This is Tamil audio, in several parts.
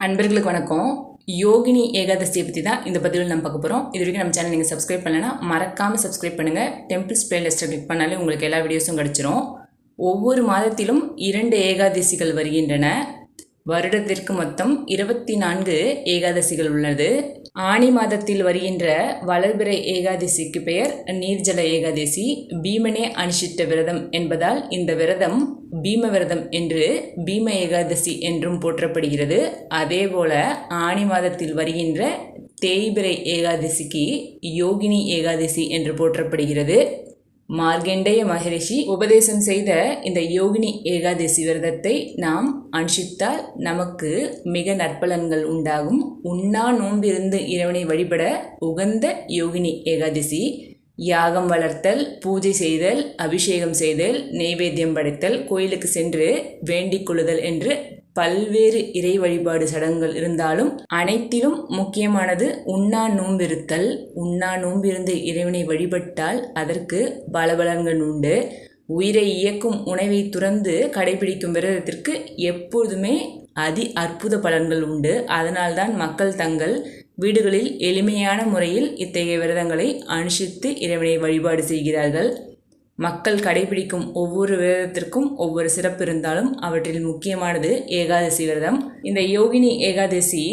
அன்பர்களுக்கு வணக்கம். யோகினி ஏகாதசியை பற்றி தான் இந்த பதிவில் நம்ம பார்க்க போகிறோம் இது வரைக்கும் நம்ம சேனல் நீங்கள் சப்ஸ்கிரைப் பண்ணலைன்னா மறக்காமல் சப்ஸ்கிரைப் பண்ணுங்கள் டெம்பிள்ஸ் பிளேலிஸ்ட்டை கிளிக் பண்ணாலே உங்களுக்கு எல்லா வீடியோஸும் கிடச்சிரும். ஒவ்வொரு மாதத்திலும் இரண்டு ஏகாதசிகள் வருகின்றன. வருடத்திற்கு மொத்தம் இருபத்தி நான்கு ஏகாதசிகள் உள்ளது. ஆனி மாதத்தில் வருகின்ற வளர்பிறை ஏகாதசிக்கு பெயர் நீர்ஜல ஏகாதசி. பீமனே அனுஷித்த விரதம் என்பதால் இந்த விரதம் பீமவிரதம் என்று பீம ஏகாதசி என்றும் போற்றப்படுகிறது. அதேபோல ஆனி மாதத்தில் வருகின்ற தேய்பிரை ஏகாதசிக்கு யோகினி ஏகாதசி என்று போற்றப்படுகிறது. மார்கண்டேய மகரிஷி உபதேசம் செய்த இந்த யோகினி ஏகாதசி விரதத்தை நாம் அனுஷித்தால் நமக்கு மிக நற்பலன்கள் உண்டாகும். உண்ணா நோன்பிருந்து இறைவனை வழிபட உகந்த யோகினி ஏகாதசி யாகம் வளர்த்தல் பூஜை செய்தல் அபிஷேகம் செய்தல் நெய்வேத்தியம் படைத்தல் கோயிலுக்கு சென்று வேண்டிக் கொள்ளுதல் என்று பல்வேறு இறை வழிபாடு சடங்குகள் இருந்தாலும் அனைத்திலும் முக்கியமானது உண்ணா நோம்பிருத்தல் உண்ணா நோம்பிருந்து இறைவனை வழிபட்டால் அதற்கு பலபலன்கள் உண்டு. உயிரை இயக்கும் உணவை துறந்து கடைபிடிக்கும் விரதத்திற்கு எப்பொழுதுமே அதி அற்புத பலன்கள் உண்டு. அதனால்தான் மக்கள் தங்கள் வீடுகளில் எளிமையான முறையில் இத்தகைய விரதங்களை அனுஷித்து இறைவனை வழிபாடு செய்கிறார்கள். மக்கள் கடைபிடிக்கும் ஒவ்வொரு விரதத்திற்கும் ஒவ்வொரு சிறப்பு இருந்தாலும் அவற்றில் முக்கியமானது ஏகாதசி விரதம். இந்த யோகினி ஏகாதசி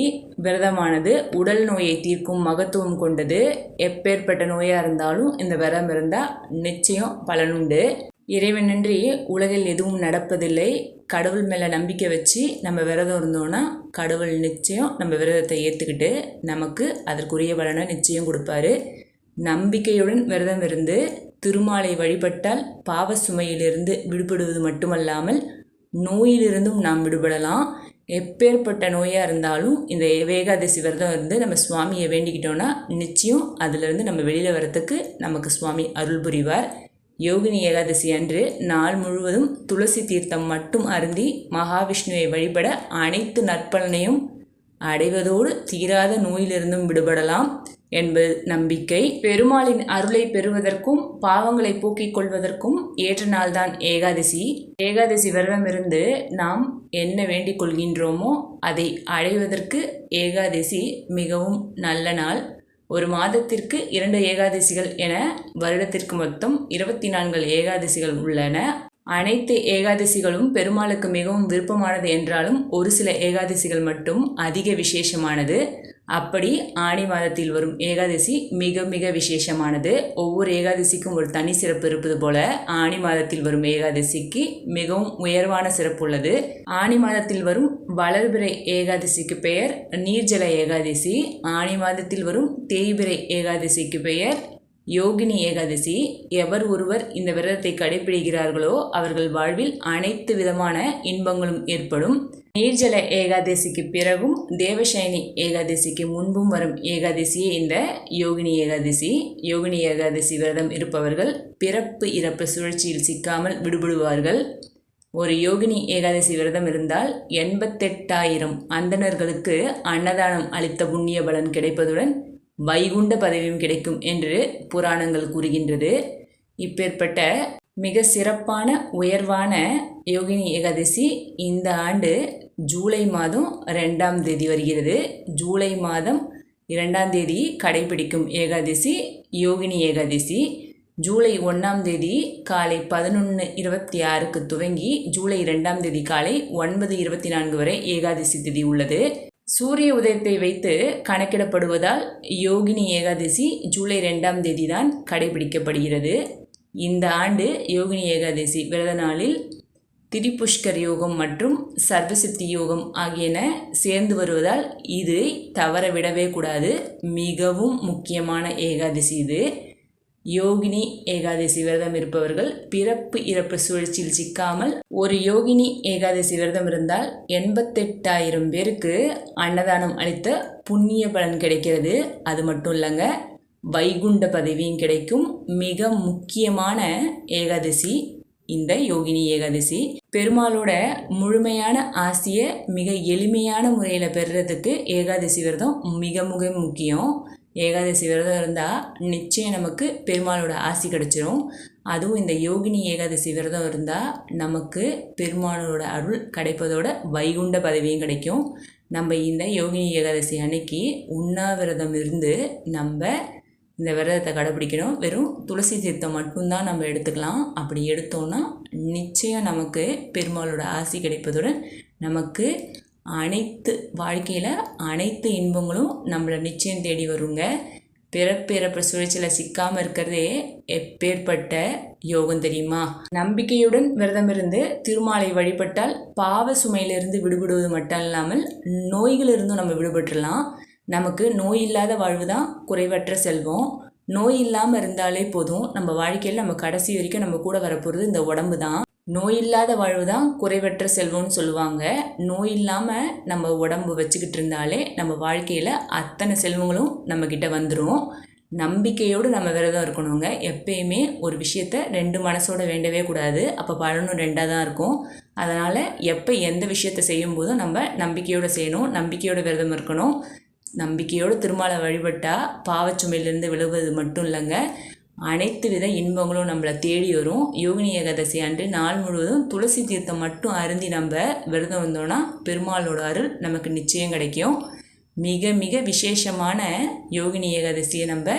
விரதமானது உடல் நோயை தீர்க்கும் மகத்துவம் கொண்டது. எப்பேற்பட்ட நோயாக இருந்தாலும் இந்த விரதம் இருந்தால் நிச்சயம் பலனுண்டு இறைவனின்றி உலகில் எதுவும் நடப்பதில்லை. கடவுள் மேலே நம்பிக்கை வச்சு நம்ம விரதம் இருந்தோன்னா கடவுள் நிச்சயம் நம்ம விரதத்தை ஏற்றுக்கிட்டு நமக்கு அதற்குரிய பலனை நிச்சயம் கொடுப்பாரு. நம்பிக்கையுடன் விரதம் இருந்து திருமாலை வழிபட்டால் பாவ சுமையிலிருந்து விடுபடுவது மட்டுமல்லாமல் நோயிலிருந்தும் நாம் விடுபடலாம். எப்பேற்பட்ட நோயாக இருந்தாலும் இந்த ஏகாதசி விரதம் இருந்து நம்ம சுவாமியை வேண்டிக்கிட்டோன்னா நிச்சயம் அதிலிருந்து நம்ம வெளியில் வரத்துக்கு நமக்கு சுவாமி அருள் புரிவார். யோகினி ஏகாதசி அன்று நாள் முழுவதும் துளசி தீர்த்தம் மட்டும் அருந்தி மகாவிஷ்ணுவை வழிபட அனைத்து நற்பலனையும் அடைவதோடு தீராத நோயிலிருந்தும் விடுபடலாம் என்பது நம்பிக்கை. பெருமாளின் அருளை பெறுவதற்கும் பாவங்களை போக்கிக் கொள்வதற்கும் ஏற்ற நாள்தான் ஏகாதசி. ஏகாதசி விரதமிருந்து நாம் என்ன வேண்டிக் கொள்கின்றோமோ அதை அடைவதற்கு ஏகாதசி மிகவும் நல்ல நாள். ஒரு மாதத்திற்கு இரண்டு ஏகாதசிகள் என வருடத்திற்கு மொத்தம் இருபத்தி நான்கு ஏகாதசிகள் உள்ளன. அனைத்து ஏகாதசிகளும் பெருமாளுக்கு மிகவும் விருப்பமானது என்றாலும் ஒரு சில ஏகாதசிகள் மட்டும் அதிக விசேஷமானது. அப்படி ஆணி மாதத்தில் வரும் ஏகாதசி மிக மிக விசேஷமானது. ஒவ்வொரு ஏகாதசிக்கும் ஒரு தனி சிறப்பு இருப்பது போல ஆணி மாதத்தில் வரும் ஏகாதசிக்கு மிகவும் உயர்வான சிறப்பு உள்ளது. ஆணி மாதத்தில் வரும் வளர்பிறை ஏகாதசிக்கு பெயர் நீர்ஜல ஏகாதசி. ஆணி மாதத்தில் வரும் தேய்பிறை ஏகாதசிக்கு பெயர் யோகினி ஏகாதசி. எவர் ஒருவர் இந்த விரதத்தை கடைபிடிக்கிறார்களோ அவர்கள் வாழ்வில் அனைத்து விதமான இன்பங்களும் ஏற்படும். நீர்ஜல ஏகாதசிக்கு பிறகும் தேவசைனி ஏகாதசிக்கு முன்பும் வரும் ஏகாதசியே இந்த யோகினி ஏகாதசி. யோகினி ஏகாதசி விரதம் இருப்பவர்கள் பிறப்பு இறப்பு சுழற்சியில் சிக்காமல் விடுபடுவார்கள். ஒரு யோகினி ஏகாதசி விரதம் இருந்தால் எண்பத்தெட்டாயிரம் அந்தணர்களுக்கு அன்னதானம் அளித்த புண்ணிய பலன் கிடைப்பதுடன் வைகுண்ட பதவியும் கிடைக்கும் என்று புராணங்கள் கூறுகின்றது. இப்பேற்பட்ட மிக சிறப்பான உயர்வான யோகினி ஏகாதசி இந்த ஆண்டு ஜூலை மாதம் ரெண்டாம் தேதி வருகிறது. ஜூலை மாதம் இரண்டாம் தேதி கடைபிடிக்கும் ஏகாதசி யோகினி ஏகாதசி. ஜூலை ஒன்றாம் தேதி காலை பதினொன்று இருபத்தி ஆறுக்கு துவங்கி ஜூலை ரெண்டாம் தேதி காலை ஒன்பது இருபத்தி நான்கு வரை ஏகாதசி திதி உள்ளது. சூரிய உதயத்தை வைத்து கணக்கிடப்படுவதால் யோகினி ஏகாதசி ஜூலை ரெண்டாம் தேதி தான் கடைபிடிக்கப்படுகிறது. இந்த ஆண்டு யோகினி ஏகாதசி விரத நாளில் திரிபுஷ்கர் யோகம் மற்றும் சர்வசித்தி யோகம் ஆகியன சேர்ந்து வருவதால் இது தவற விடவே கூடாது. மிகவும் முக்கியமான ஏகாதசி இது. யோகினி ஏகாதசி விரதம் இருப்பவர்கள் பிறப்பு இறப்பு சுழற்சியில் சிக்காமல் ஒரு யோகினி ஏகாதசி விரதம் இருந்தால் எண்பத்தெட்டாயிரம் பேருக்கு அன்னதானம் அளித்த புண்ணிய பலன் கிடைக்கிறது. அது மட்டும் இல்லைங்க வைகுண்ட பதவியும் கிடைக்கும். மிக முக்கியமான ஏகாதசி இந்த யோகினி ஏகாதசி. பெருமாளோட முழுமையான ஆசையை மிக எளிமையான முறையில் பெறுறதுக்கு ஏகாதசி விரதம் மிக மிக முக்கியம். ஏகாதசி விரதம் இருந்தால் நிச்சயம் நமக்கு பெருமாளோட ஆசி கிடச்சிரும். அதுவும் இந்த யோகினி ஏகாதசி விரதம் இருந்தால் நமக்கு பெருமாளோட அருள் கிடைப்பதோட வைகுண்ட பதவியும் கிடைக்கும். நம்ம இந்த யோகினி ஏகாதசி அன்னைக்கு உண்ணாவிரதம் இருந்து நம்ம இந்த விரதத்தை கடைப்பிடிக்கணும் வெறும் துளசி தீர்த்தம் மட்டும்தான் நம்ம எடுத்துக்கலாம். அப்படி எடுத்தோன்னா நிச்சயம் நமக்கு பெருமாளோட ஆசி கிடைப்பதுடன் நமக்கு அனைத்து வாழ்க்கையில் அனைத்து இன்பங்களும் நம்மளை நிச்சயம் தேடி வருங்க. பிறப்பிறப்பு சுழற்சியில் சிக்காமல் இருக்கிறதே எப்பேற்பட்ட யோகம் தெரியுமா? நம்பிக்கையுடன் விரதம் இருந்து திருமாலை வழிபட்டால் பாவ சுமையிலிருந்து விடுபடுவது மட்டும் இல்லாமல் நோய்களிலிருந்தும் நம்ம விடுபட்டுடலாம். நமக்கு நோய் இல்லாத வாழ்வு தான் குறைவற்ற செல்வம். நோய் இல்லாமல் இருந்தாலே போதும். நம்ம வாழ்க்கையில் நம்ம கடைசி வரைக்கும் நம்ம கூட வரப்போகிறது இந்த உடம்பு தான் நோய் இல்லாத வாழ்வு தான் குறைவற்ற செல்வம்னு சொல்லுவாங்க. நோய் இல்லாமல் நம்ம உடம்பு வச்சுக்கிட்டு இருந்தாலே நம்ம வாழ்க்கையில் அத்தனை செல்வங்களும் நம்மக்கிட்ட வந்துடும் நம்பிக்கையோடு நம்ம விரதம் இருக்கணுங்க. எப்பயுமே ஒரு விஷயத்த ரெண்டு மனசோட வேண்டவே கூடாது. அப்போ பலனும் ரெண்டாக தான் இருக்கும். அதனால் எப்போ எந்த விஷயத்த செய்யும்போதும் நம்ம நம்பிக்கையோடு செய்யணும். நம்பிக்கையோட விரதம் இருக்கணும். நம்பிக்கையோடு திருமாலை வழிபட்டால் பாவச்சுமையிலேருந்து விழுவது மட்டும் இல்லைங்க. அனைத்து வித இன்பங்களும் நம்மளை தேடி வரும். யோகினி ஏகாதசி அன்று நாள் முழுவதும் துளசி தீர்த்தம் மட்டும் அருந்தி நம்ம விரதம் வந்தோன்னா பெருமாளோட அருள் நமக்கு நிச்சயம் கிடைக்கும். மிக மிக விசேஷமான யோகினி ஏகாதசியை நம்ம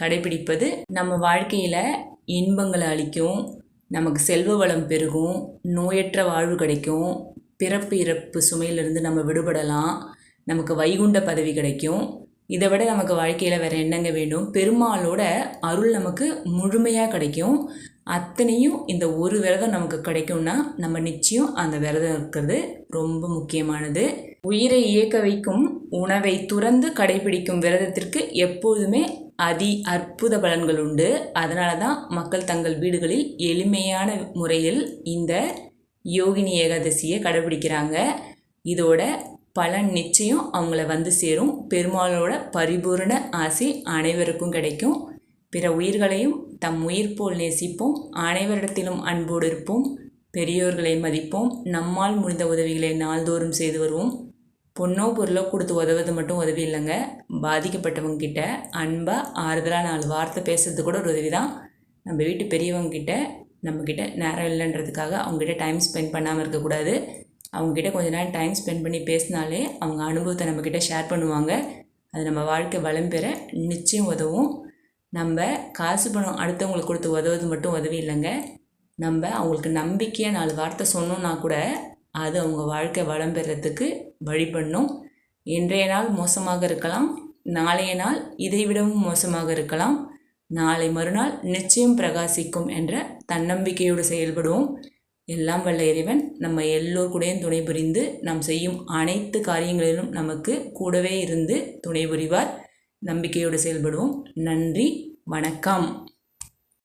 கடைபிடிப்பது நம்ம வாழ்க்கையில் இன்பங்களை அளிக்கும். நமக்கு செல்வ வளம் பெருகும். நோயற்ற வாழ்வு கிடைக்கும். பிறப்பு இறப்பு சுமையிலிருந்து நம்ம விடுபடலாம். நமக்கு வைகுண்ட பதவி கிடைக்கும். இதை விட நமக்கு வாழ்க்கையில் வேறு என்னங்க வேண்டும்? பெருமாளோட அருள் நமக்கு முழுமையாக கிடைக்கும். அத்தனையும் இந்த ஒரு விரதம் நமக்கு கிடைக்கும்னா நம்ம நிச்சயம் அந்த விரதம் இருக்கிறது ரொம்ப முக்கியமானது. உயிரை இயக்க வைக்கும் உணவை துறந்து கடைபிடிக்கும் விரதத்திற்கு எப்போதுமே அதி அற்புத பலன்கள் உண்டு. அதனால தான் மக்கள் தங்கள் வீடுகளில் எளிமையான முறையில் இந்த யோகினி ஏகாதசியை கடைபிடிக்கிறாங்க. இதோட பலன் நிச்சயம் அவங்கள வந்து சேரும். பெருமாளோட பரிபூரண ஆசை அனைவருக்கும் கிடைக்கும். பிற உயிர்களையும் தம் உயிர் போல் நேசிப்போம். அனைவரிடத்திலும் அன்போடு இருப்போம். பெரியோர்களை மதிப்போம். நம்மால் முடிந்த உதவிகளை நாள்தோறும் செய்து வருவோம். பொண்ணோ பொருளோ கொடுத்து உதவுறது மட்டும் உதவி இல்லைங்க. பாதிக்கப்பட்டவங்க கிட்ட அன்பாக ஆறுதலாக நாலு வார்த்தை பேசுறது கூட ஒரு உதவி தான். நம்ம வீட்டு பெரியவங்க கிட்ட நம்மக்கிட்ட நேரம் இல்லைன்றதுக்காக அவங்ககிட்ட டைம் ஸ்பெண்ட் பண்ணாமல் இருக்கக்கூடாது. அவங்கக்கிட்ட கொஞ்ச நேரம் டைம் ஸ்பெண்ட் பண்ணி பேசினாலே அவங்க அனுபவத்தை நம்மக்கிட்ட ஷேர் பண்ணுவாங்க. அது நம்ம வாழ்க்கை வளம் பெற நிச்சயம் உதவும். நம்ம காசு பணம் அடுத்தவங்களுக்கு கொடுத்து உதவுறது மட்டும் உதவி இல்லைங்க. நம்ம அவங்களுக்கு நம்பிக்கையாக நாலு வார்த்தை சொன்னோன்னா கூட அது அவங்க வாழ்க்கை வளம் பெறத்துக்கு வழி பண்ணும். இன்றைய நாள் மோசமாக இருக்கலாம். நாளைய நாள் இதைவிடவும் மோசமாக இருக்கலாம். நாளை மறுநாள் நிச்சயம் பிரகாசிக்கும் என்ற தன்னம்பிக்கையோடு செயல்படுவோம். எல்லாம் வல்ல இறைவன் நம்ம எல்லோர் கூடயும் துணை புரிந்து நாம் செய்யும் அனைத்து காரியங்களிலும் நமக்கு கூடவே இருந்து துணை புரிவார் நம்பிக்கையோடு செயல்படுவோம். நன்றி. வணக்கம்.